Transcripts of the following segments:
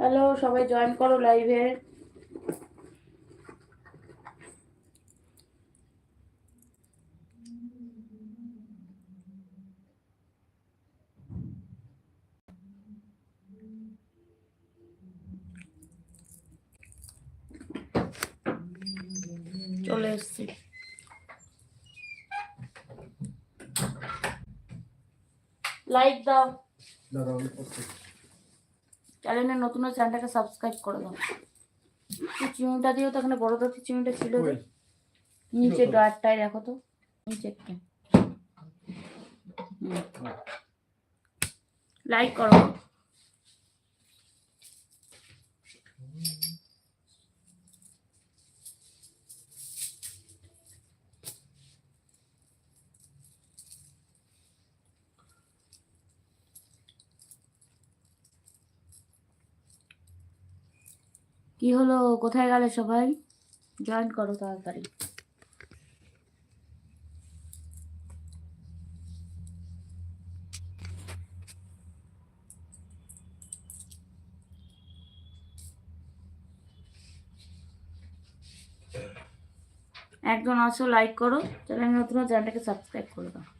Hello সবাই join করো লাইভে চলে এসছি। লাইক দাও। দাঁড়াও চ্যানেলের নতুন চ্যানেলটাকে সাবস্ক্রাইব করে দাও। চিমুটা দিও তো এখানে বড় তো চিমুটা ছিল নিচে গার্ডটায় দেখো তো নিচে একটু। লাইক করো। কি হলো? কোথায় গেলে সবাই? জয়েন করো তাড়াতাড়ি। একজন আসো লাইক করো। চ্যানেল নতুন চ্যানেলটাকে সাবস্ক্রাইব করে দাও।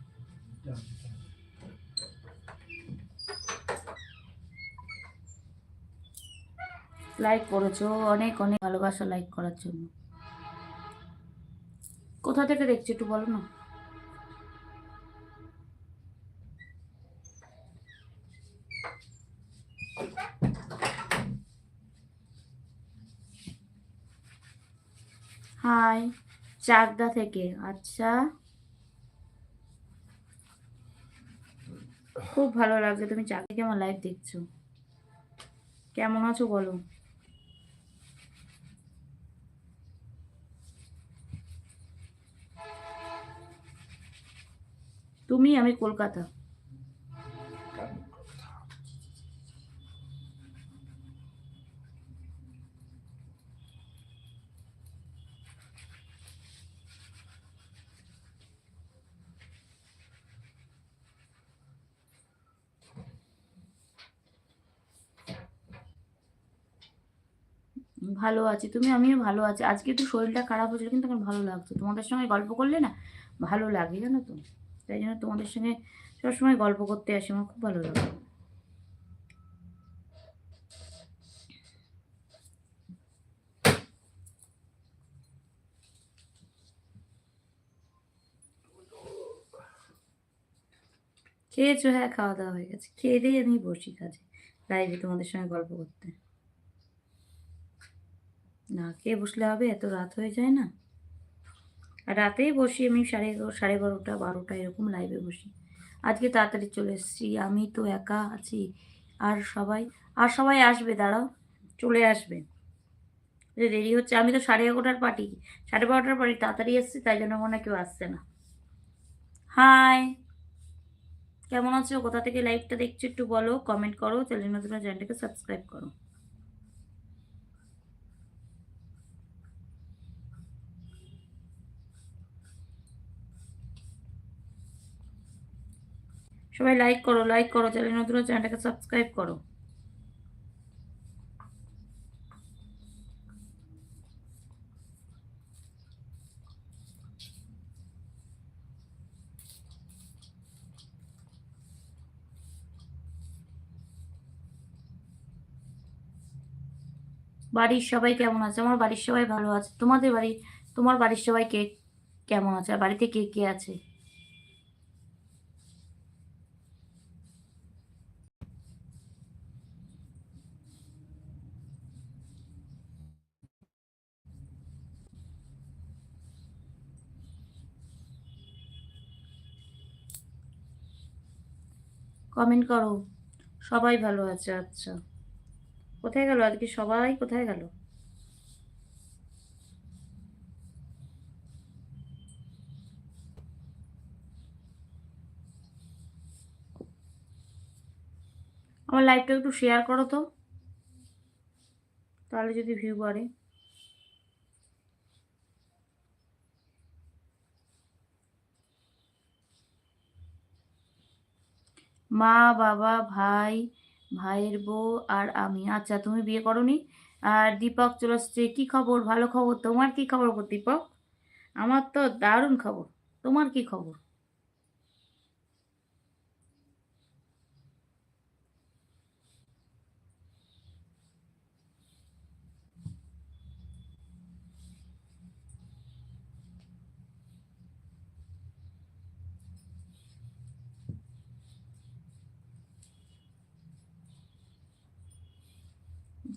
লাইক করেছ, অনেক অনেক ভালোবাসা লাইক করার জন্য। কোথা থেকে দেখছ একটু বলো না? হাই চাকদা থেকে। আচ্ছা। খুব ভালো লাগছে, তুমি চাকরি কেমন লাইভ দেখছ? কেমন আছো বলো? তুমি, আমি কলকাতা। ভালো আছি তুমি, আমিও ভালো আছি। আজকে একটু শরীরটা খারাপ হয়েছিল, কিন্তু এখন ভালো লাগছে। তোমাদের সঙ্গে গল্প করলে না, ভালো লাগে, জানো তো? তাই জন্য তোমাদের সঙ্গে সবসময় গল্প করতে আসি, আমার খুব ভালো লাগে। খেয়েছো? হ্যাঁ খাওয়া দাওয়া হয়ে গেছে। খেয়ে দিয়ে আমি বসি কাজে লাইভে তোমাদের সঙ্গে গল্প করতে। না খেয়ে বসলে হবে, এত রাত হয়ে যায় না। আর রাতেই বসি আমি সাড়ে এগারো, সাড়ে বারোটা বারোটা এরকম লাইভে বসি। আজকে তাড়াতাড়ি চলে এসেছি, আমি তো একা আছি, আর সবাই আর সবাই আসবে, দাঁড়াও, চলে আসবে। দেরি হচ্ছে, আমি তো সাড়ে এগারোটার পার্টি সাড়ে বারোটার পার্টি তাড়াতাড়ি এসেছি, তাই জন্য মনে কেউ আসছে না। হাই কেমন আছো? কোথা থেকে লাইভটা দেখছ একটু বলো কমেন্ট করো চ্যানেল নতুন চ্যানেলটাকে সাবস্ক্রাইব করো। সবাই লাইক করো লাইক করো চ্যানেল নতুন চ্যানেলটাকে সাবস্ক্রাইব করো। বাড়ির সবাই কেমন আছে? আমার বাড়ির সবাই ভালো আছে। তোমাদের বাড়ি, তোমার বাড়ির সবাই কে, কেমন আছে? আর বাড়িতে কে কে আছে? কমেন্ট করো। সবাই ভালো আছে আচ্ছা। কোথায় গেল? আজকে সবাই কোথায় গেল? আমার লাইভটা একটু শেয়ার করো তো। তাহলে যদি ভিউ বাড়ে। মা, বাবা, ভাই, ভাইয়ের বউ আর আমি। আচ্ছা তুমি বিয়ে করনি? আর দীপক চলে আসছে কী খবর? ভালো খবর? তোমার কি খবর দীপক আমার তো দারুণ খবর। তোমার কি খবর?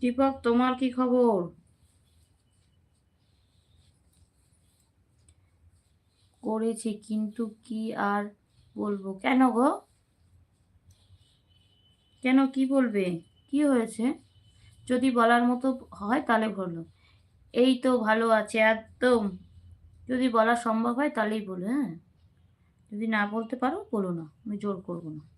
দীপক, তোমার কি খবর? করেছি, কিন্তু কি আর বলব? কেন গো? কেন কি বলবে? কি হয়েছে? যদি বলার মতো হয় তাহলে বলো। এই তো ভালো আছে, একদম। যদি বলা সম্ভব হয় তাহলেই বলো হ্যাঁ? যদি না বলতে পারো, বলো না। আমি জোর করব না।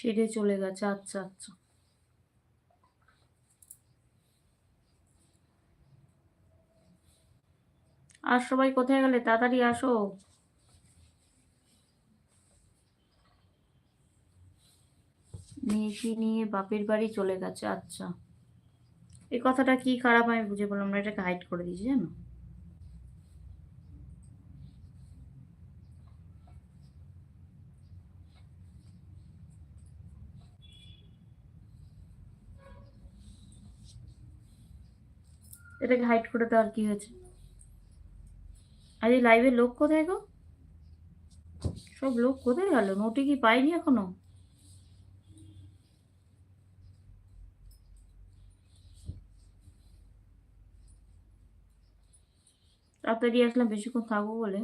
ছেড়ে চলে গেছে আচ্ছা আচ্ছা। আর সবাই কোথায় গেলে? তাড়াতাড়ি আসো। মেয়েকে নিয়ে বাপের বাড়ি চলে গেছে আচ্ছা। এই কথাটা কি খারাপ আমি বুঝে বললাম না, এটাকে হাইড করে দিয়েছি, জানো? এটাকে হাইড করে দেওয়ার কি হয়েছে? আজ লাইভের লাইভে লোক কোথায় গো? সব লোক কোথায় গেল? নোটি কি পাইনি এখনও? তাড়াতাড়ি আসলাম, বেশিক্ষণ থাকব বলে।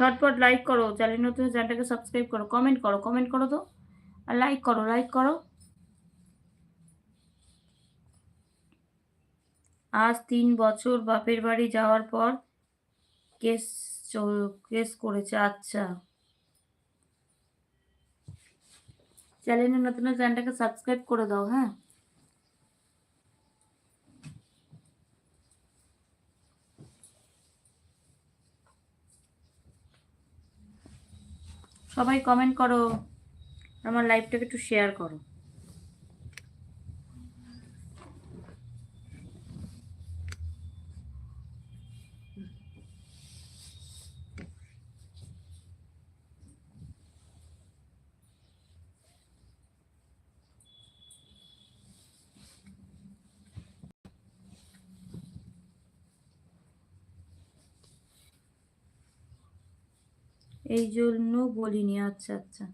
ঝটপট লাইক করো চ্যানেল নতুন চ্যানেলটাকে সাবস্ক্রাইব করো কমেন্ট করো কমেন্ট করো তো, আর লাইক করো লাইক করো। আজ তিন বছর বাপের বাড়ি যাওয়ার পর কেস কেস করেছে আচ্ছা। চ্যানেলের নতুন চ্যানেলটাকে সাবস্ক্রাইব করে দাও হ্যাঁ। সবাই কমেন্ট করো আমার লাইভটাকে একটু শেয়ার করো। এই জন্য বলিনি আচ্ছা আচ্ছা।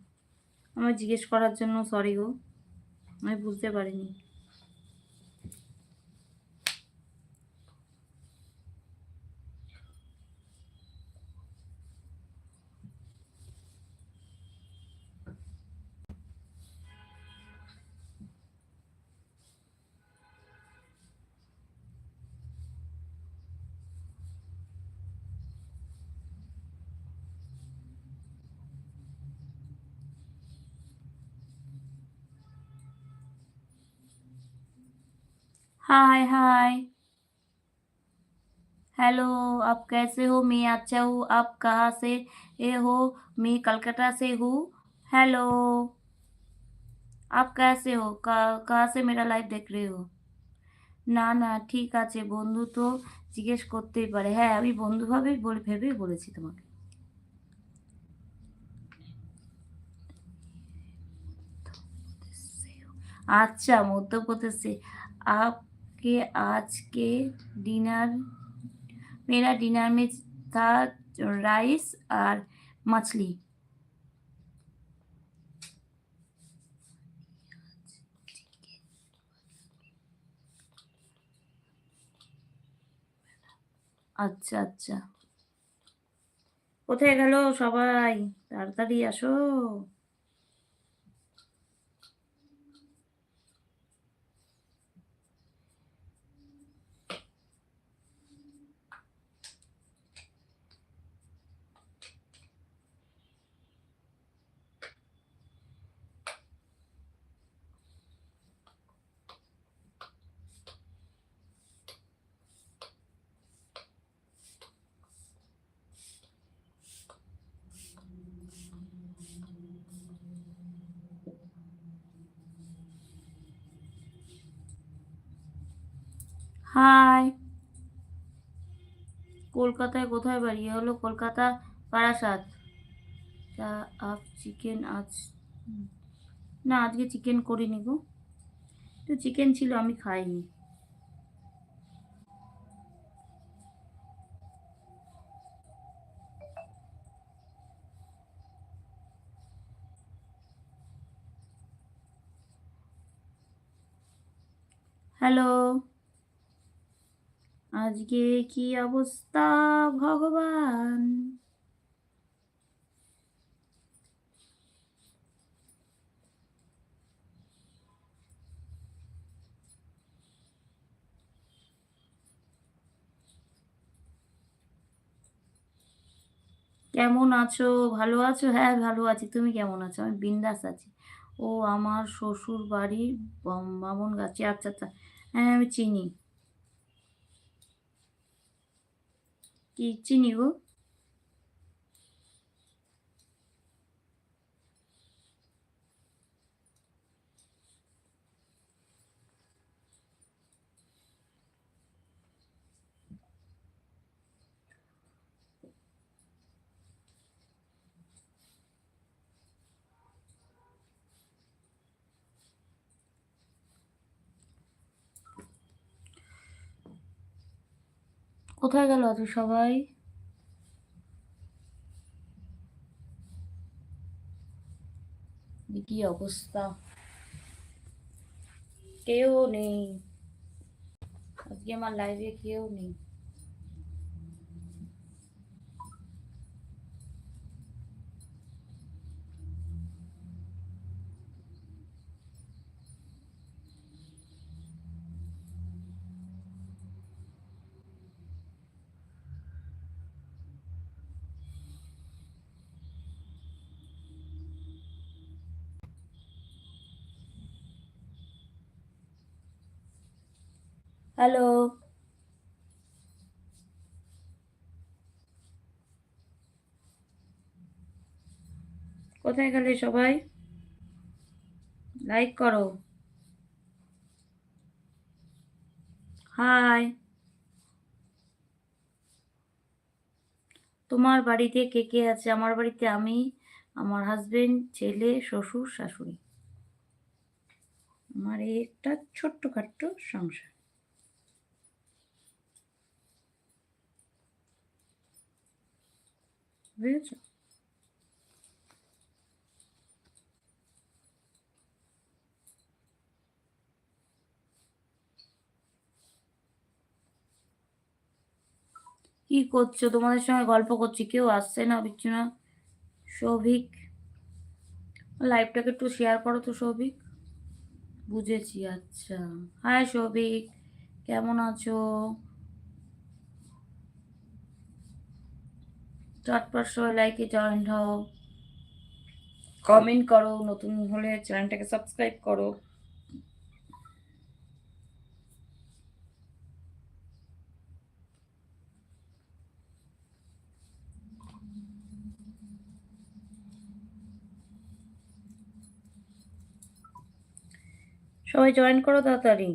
আমার জিজ্ঞেস করার জন্য সরি গো আমি বুঝতে পারিনি। हाय हाय हेलो आप कैसे हो मैं अच्छा हूँ आप कहाँ से ए हो मैं कलकत्ता से हूँ हेलो आप कैसे हो कहाँ से मेरा लाइव देख रहे हो না না ঠিক আছে বন্ধু তো জিজ্ঞেস করতেই পারে হ্যাঁ আমি বন্ধুভাবেই বলে ভেবেই বলেছি তোমাকে আচ্ছা মধ্যপ্রদেশে আপ के आज के डिनर मेरा डिनर में था राइस और मछली আচ্ছা আচ্ছা কোথায় গেল সবাই তাড়াতাড়ি আসো হাই। কলকাতায় কোথায় বাড়ি? হলো কলকাতা চা আপ চিকেন আজ না, আজকে চিকেন করিনি গো। তো চিকেন ছিল, আমি খাইনি। হ্যালো। আজকে কি অবস্থা, ভগবান? কেমন আছো? ভালো আছো? হ্যাঁ ভালো আছি। তুমি কেমন আছো? আমি বিন্দাস আছি। ও আমার শ্বশুর বাড়ি বামন গাছে। আচ্ছা আচ্ছা। হ্যাঁ আমি চিনি। কি কোথায় গেল তো সবাই? কি অবস্থা? কেউ নেই। আজকে আমার লাইভে কেউ নেই। হ্যালো। কোথায় গেলে সবাই? লাইক করো। হাই। তোমার বাড়িতে কে কে আছে? আমার বাড়িতে আমি, আমার হাজবেন্ড ছেলে, শ্বশুর, শাশুড়ি। আমার একটা ছোট্টখাট্ট সংসার। বুঝেছ কি করছ? তোমাদের সঙ্গে গল্প করছি। কেউ আসছে না বিচ্ছু না সৌভিক লাইভটাকে একটু শেয়ার করো তো সৌভিক বুঝেছি আচ্ছা। হাই সৌভিক কেমন আছো? চটপট সবাই লাইকে জয়েন্ট হও। কমেন্ট করো, নতুন হলে চ্যানেলটাকে সাবস্ক্রাইব করো। সবাই জয়েন করো তাড়াতাড়ি।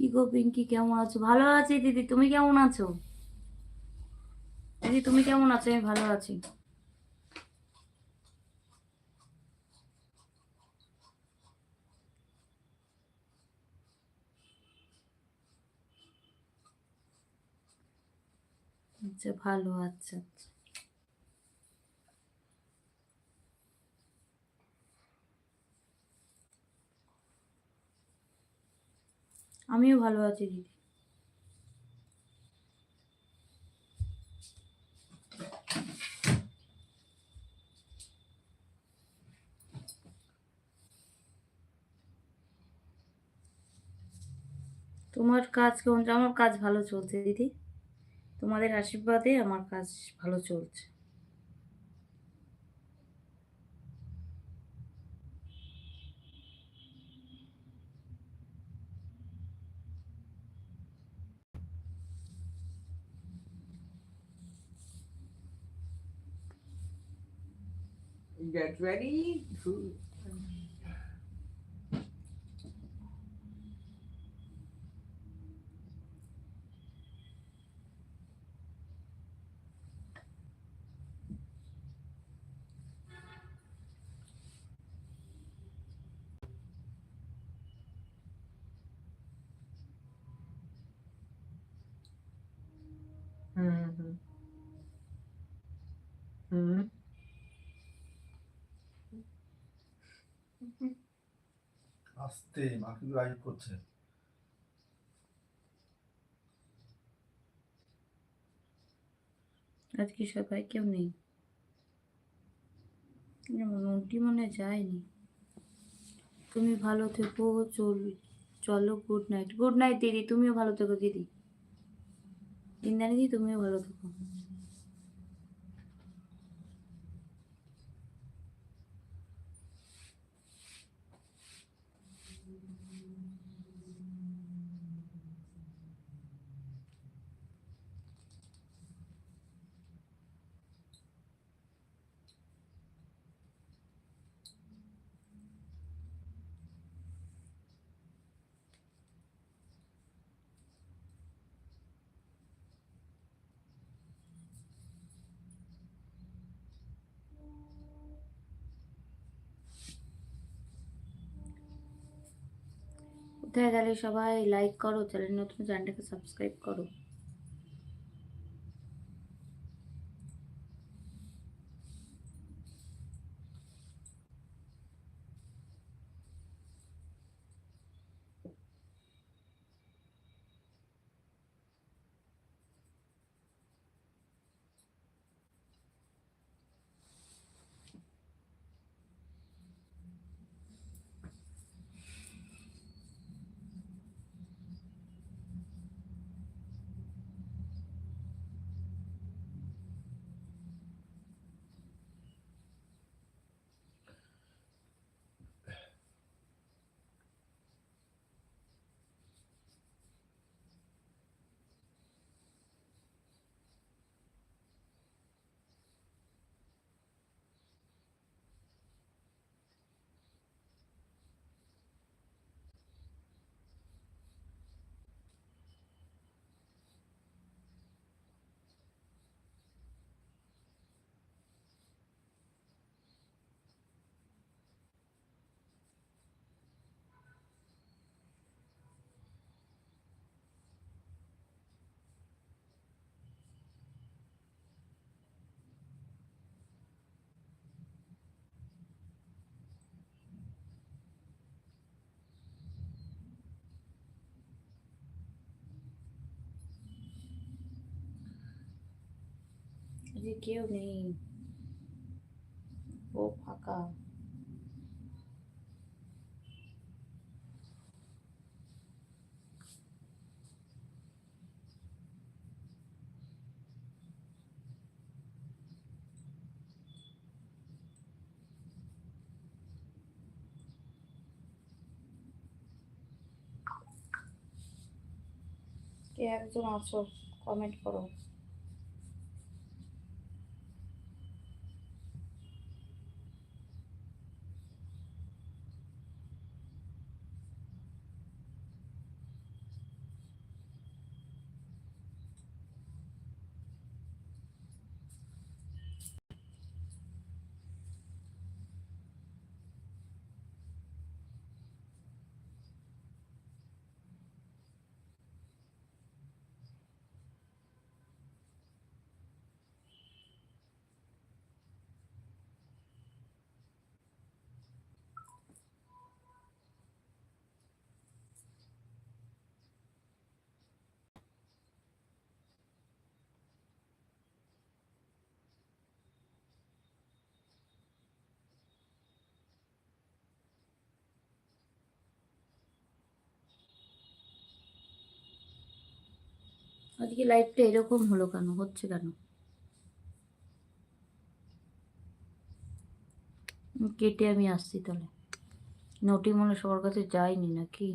কি গো পিঙ্কি, কেমন আছো? ভালো আছি দিদি, তুমি কেমন আছো? দিদি, তুমি কেমন আছো? আমি ভালো আছি। আচ্ছা ভালো আচ্ছা আচ্ছা। আমিও ভালো আছি, দিদি। তোমার কাজ কেমন? আমার কাজ ভালো চলছে, দিদি। তোমাদের আশীর্বাদে আমার কাজ ভালো চলছে। Get ready. Mm-hmm. Mm-hmm. আস্তে মা কিন্তু করছে। আজকে সবাই কেউ নেই। নটি মনে যায়নি। তুমি ভালো থেকো, চল, চলো গুড নাইট গুড নাইট দিদি, তুমিও ভালো থেকো, দিদি। ইন্দানি দিদি তুমিও ভালো থেকো। কোথায় গেলে সবাই লাইক করো চ্যানেল নতুন চ্যানেলটাকে সাবস্ক্রাইব করো। আজকে কেউ নেই ও ফাঁকা কে একজন আছো কমেন্ট করো আজকে লাইফটা এরকম হলো কেন? হচ্ছে কেন? কেটে আমি আসছি তাহলে। নটি মনে সবার কাছে যাইনি নাকি?